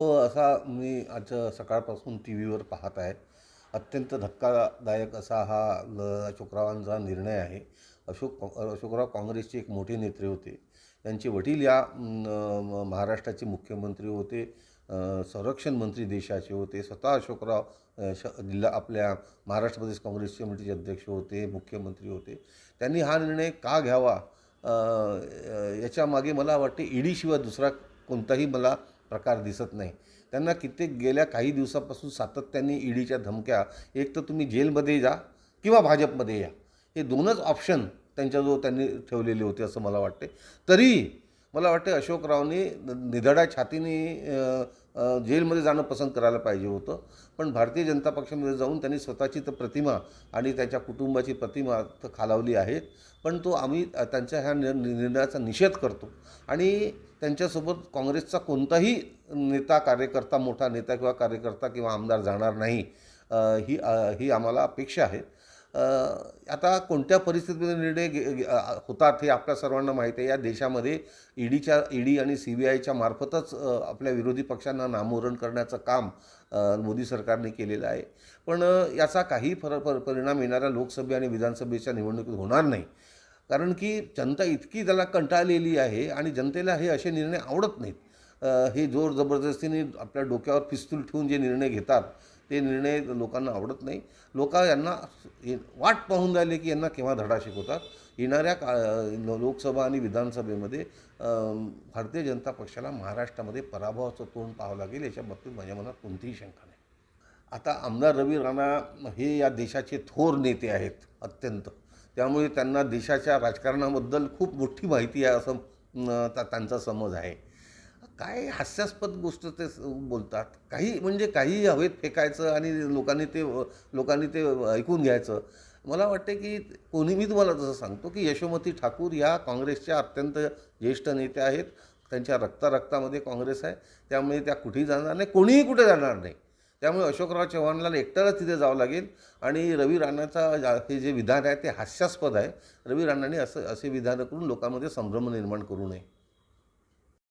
असा मी आज सकाळपासून टी व्हीवर पाहत आहे. अत्यंत धक्कादायक असा हा ल अशोकरावांचा निर्णय आहे. अशोक अशोकराव काँग्रेसचे एक मोठे नेते होते. त्यांचे वडील या महाराष्ट्राचे मुख्यमंत्री होते. संरक्षण मंत्री देशाचे होते. स्वतः अशोकराव श जिल्हा आपल्या महाराष्ट्र प्रदेश काँग्रेस कमिटीचे अध्यक्ष होते मुख्यमंत्री होते. त्यांनी हा निर्णय का घ्यावा? याच्यामागे मला वाटते ईडीशिवाय दुसरा कोणताही मला प्रकार दिसत नाही. त्यांना कित्येक गेल्या काही दिवसापासून सातत्याने ईडीच्या धमक्या एक तर तुम्ही जेलमध्ये जा किंवा भाजपमध्ये या. हे दोनच ऑप्शन त्यांच्याजवळ त्यांनी ठेवलेले होते असं मला वाटते तरी मला वाटते अशोकरावने निधड्या छातीने जेलमध्ये जाणं पसंत करायला पाहिजे होतं. पण भारतीय जनता पक्षामध्ये जाऊन त्यांनी स्वतःची तर प्रतिमा आणि त्याच्या कुटुंबाची प्रतिमा तर खालावली आहेत पण तो आम्ही त्यांच्या ह्या निर्णयाचा निषेध करतो. आणि त्यांच्यासोबत काँग्रेसचा कोणताही नेता कार्यकर्ता मोठा नेता किंवा कार्यकर्ता किंवा आमदार जाणार नाही. ही ही आम्हाला अपेक्षा आहे. आता कोणत्या परिस्थितीमध्ये निर्णय घे होतात हे आपल्या सर्वांना माहीत आहे. या देशामध्ये ईडीच्या ईडी आणि सी बी आयच्या मार्फतच आपल्या विरोधी पक्षांना नामोहरण करण्याचं काम मोदी सरकारने केलेलं आहे. पण याचा काही फर पर परिणाम येणाऱ्या लोकसभे आणि विधानसभेच्या निवडणुकीत होणार नाही. कारण की जनता इतकी त्याला कंटाळलेली आहे आणि जनतेला हे असे निर्णय आवडत नाहीत. हे जोर जबरदस्तीने आपल्या डोक्यावर पिस्तूल ठेवून जे निर्णय घेतात ते निर्णय लोकांना आवडत नाही. लोक यांना वाट पाहून राहिले की यांना केव्हा धडा शिकवतात? येणाऱ्या का लोकसभा आणि विधानसभेमध्ये भारतीय जनता पक्षाला महाराष्ट्रामध्ये पराभवाचं तोंड पाहावं लागेल याच्या बाबतीत माझ्या मनात कोणतीही शंका नाही. आता आमदार रवी राणा हे या देशाचे थोर नेते आहेत अत्यंत. त्यामुळे त्यांना देशाच्या राजकारणाबद्दल खूप मोठी माहिती आहे असं त्यांचा समज आहे. काय हास्यास्पद गोष्ट ते बोलतात? काही म्हणजे काही हवेत फेकायचं आणि लोकांनी ते लोकांनी ते ऐकून घ्यायचं. मला वाटते की कोणी मी तुम्हाला जसं सांगतो की यशोमती ठाकूर या काँग्रेसच्या अत्यंत ज्येष्ठ नेत्या आहेत. त्यांच्या रक्ता रक्तामध्ये काँग्रेस आहे. त्यामुळे त्या कुठेही जाणार नाही कोणीही कुठे जाणार नाही. त्यामुळे अशोकराव चव्हाणला एकट्यालाच तिथे जावं लागेल. आणि रवी राणाचा हे जे विधान आहे ते हास्यास्पद आहे. रवी राणाने असं असे विधानं करून लोकांमध्ये संभ्रम निर्माण करू नये.